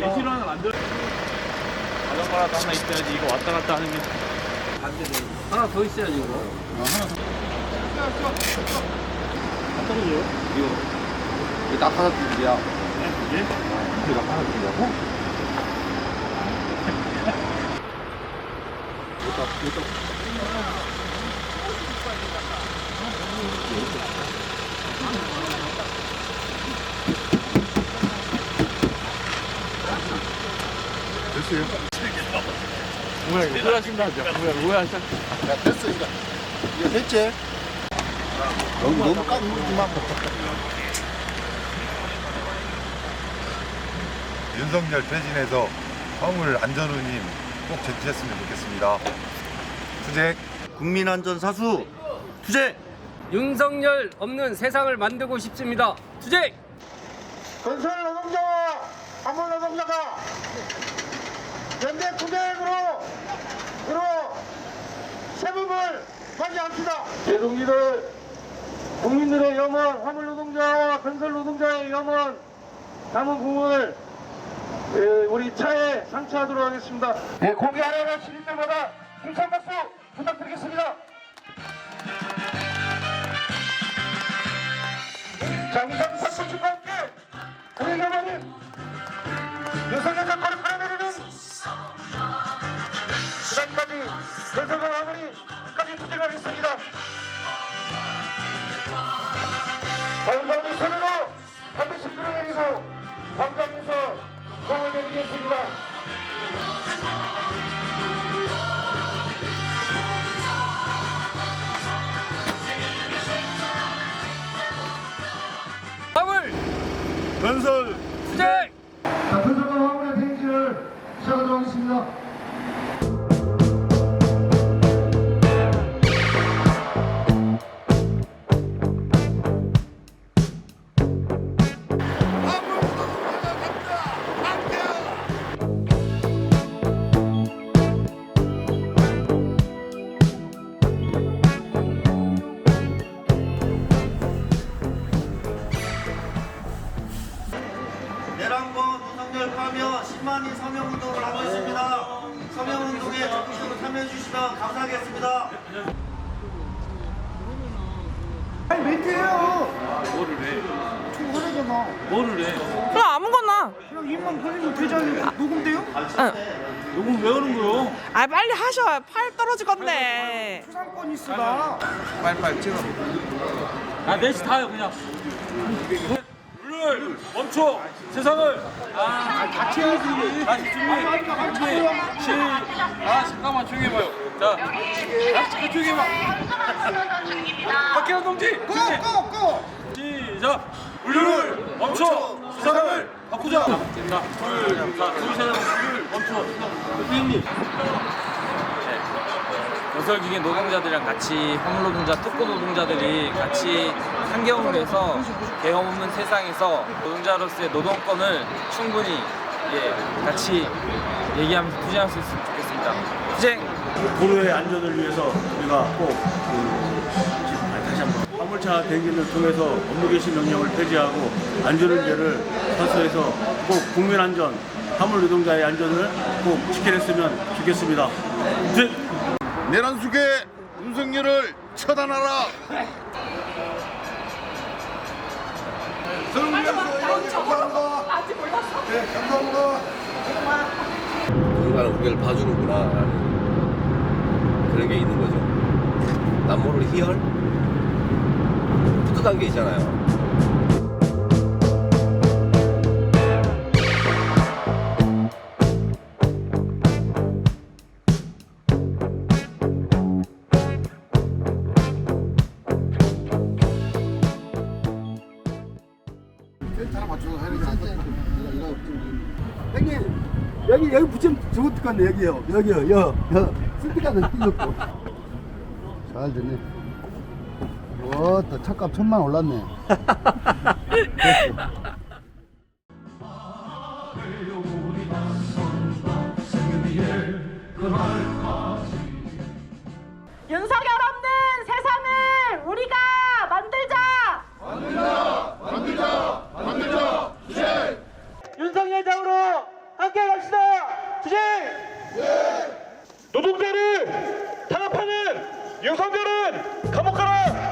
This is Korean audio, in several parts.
예시로는 안 돼. 자전거라도 하나 있어야지 이거 왔다 갔다 하는 게 하나 더 있어야지 이거. 떨어져요? 이게 낙하산길이야. 예? 이게 낙하산길이라고? 됐어요. 뭐야 이거 오해하신다 하죠 뭐야 오해하셔 야, 됐어, 이거. 이거 됐지? 여기 너무 깜빡이만 윤석열 퇴진해서 화물 안전우님 꼭 제치했으면 좋겠습니다. 투쟁! 국민안전사수 투쟁! 윤석열 없는 세상을 만들고 싶습니다. 투쟁! 건설 노동자와 화물 노동자가 연대 투쟁으로 으로 세금을 맞이합시다. 대동기들 국민들의 염원 화물 노동자와 건설 노동자의 염원 남은 부분을 에, 우리 차에 상차하도록 하겠습니다. 네, 하나가 실릴 때마다 힘찬 박수 부탁드리겠습니다. 장상 박수축과 함께 우리 여러분 윤석열 정권을 그날까지 건설과 마무리 끝까지 투쟁하겠습니다. 건설의 손으로 반드시 끌어내리고 광장에서 공을 내리겠습니다. 화물 건설 투쟁! 자, 건설과 마무리 페이지를 시작하도록 하겠습니다. 운동을 하고 있습니다. 서명 운동에 적극적으로 참여해 주시면 감사하겠습니다. 아니, 멘트해요. 뭐를 해 충분하잖아. 뭐를 해 그럼 아무거나. 그냥 입만 벌리면 되잖아요. 녹음돼요? 요금 왜 오는 거요? 아 빨리 하셔. 팔 떨어질 건데. 초상권 있으다. 아 넷이 다요 그냥 물을 멈춰. 세상을. 아 같이 해야지. 다시 준비. 준비. 시아 잠깐만 조용히 해봐요. 자 같이 조용히 해봐. 박혜원 동지 준비. 고! 고! 시작. 물류를 멈춰. 세상을 바꾸자. 물류를 멈춰 대표님 건설기계 노동자들이랑 같이 화물 노동자, 특고 노동자들이 같이 해서 계엄 없는 세상에서 노동자로서의 노동권을 충분히 예, 같이 얘기하면서 투쟁할 수 있으면 좋겠습니다. 투쟁! 도로의 안전을 위해서 우리가 꼭 그, 다시 한번 화물차 대기를 통해서 업무 개시 명령을 폐지하고 안전운전을 선서해서 꼭 국민 안전, 화물 노동자의 안전을 꼭 지켜냈으면 좋겠습니다. 네. 내란 속에 윤석열을 처단하라! 누군가는 우리를 봐주는구나 라는 그런 게 있는 거죠. 남모를 희열? 풋풋한 게 있잖아요. 형님 여기 여기 붙이면 것 같네. 여기요 여기요 여, 여. 스피커도 끼고. 잘 됐네. 와또 차값 천만 올랐네. 윤석열 노동자를 탄압하는 윤석열은 감옥 가라!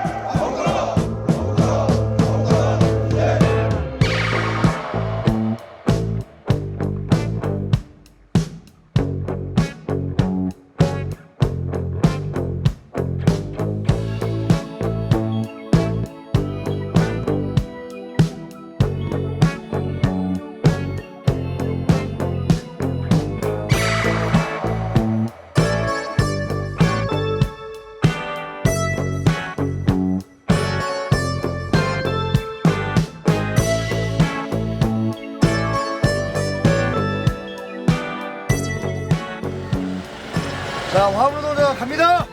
자, 화물노동자 갑니다.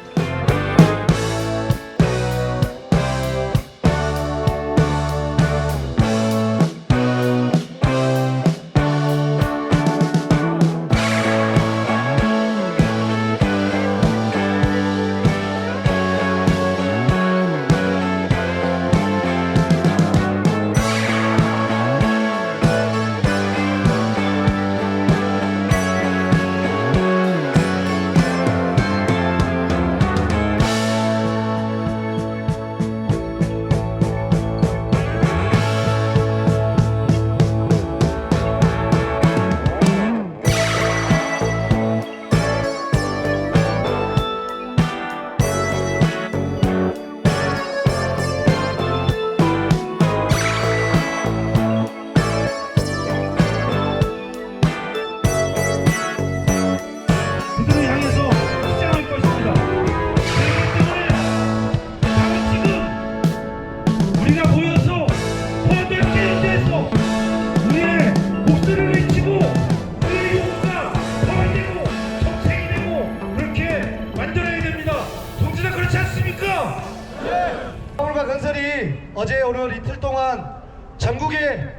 어제 오늘 이틀 동안 전국에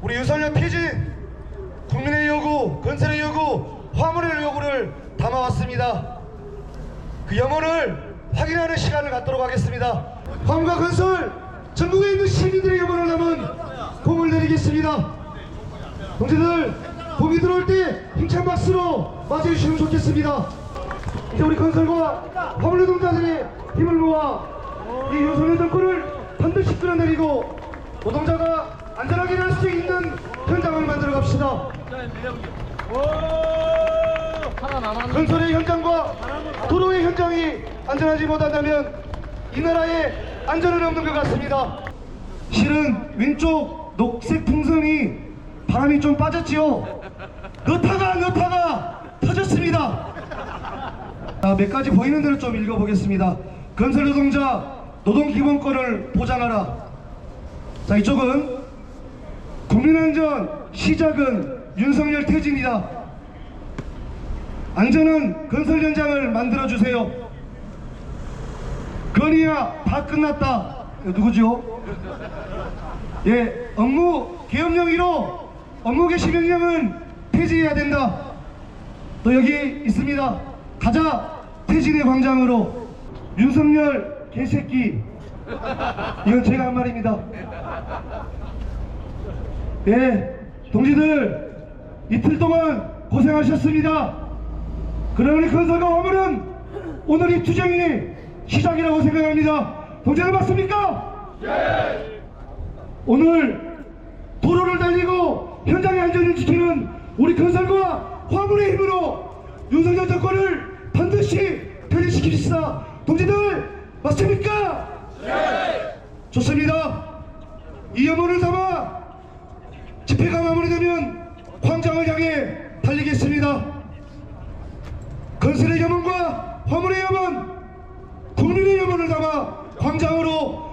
우리 유선력 피진 국민의 요구, 건설의 요구, 화물의 요구를 담아왔습니다. 그 염원을 확인하는 시간을 갖도록 하겠습니다. 화물과 건설 전국에 있는 시민들의 염원을 담은 공을 내리겠습니다. 동지들 봄이 들어올 때 힘찬 박수로 맞이해주시면 좋겠습니다. 이제 우리 건설과 화물 노동자들이 힘을 모아 이 유소년 정권을 반드시 끌어내리고 노동자가 안전하게 일할 수 있는 현장을 만들어 갑시다. 건설의 현장과 도로의 현장이 안전하지 못한다면 이 나라에 안전은 없는 것 같습니다. 실은 왼쪽 녹색 풍선이 바람이 좀 빠졌지요. 넣다가 넣다가 터졌습니다. 자, 몇 가지 보이는 대로 좀 읽어보겠습니다. 건설 노동자 노동기본권을 보장하라. 자, 이쪽은 국민안전 시작은 윤석열 퇴진이다. 안전한 건설 현장을 만들어 주세요. 건이야 다 끝났다. 누구죠? 예, 업무 계엄령 1호 업무 개시 명령은 폐지해야 된다. 또 여기 있습니다. 가자 퇴진의 광장으로 윤석열 개새끼 이건 제가 한 말입니다. 예, 동지들 이틀 동안 고생하셨습니다. 그러니 건설과 화물은 오늘 이 투쟁이 시작이라고 생각합니다. 동지들 맞습니까? 오늘 도로를 달리고 현장의 안전을 지키는 우리 건설과 화물의 힘으로 윤석열 정권을 반드시 퇴진시킵시다. 동지들 맞습니까? 좋습니다. 이 염원을 담아 집회가 마무리되면 광장을 향해 달리겠습니다. 건설의 염원과 화물의 염원, 국민의 염원을 담아 광장으로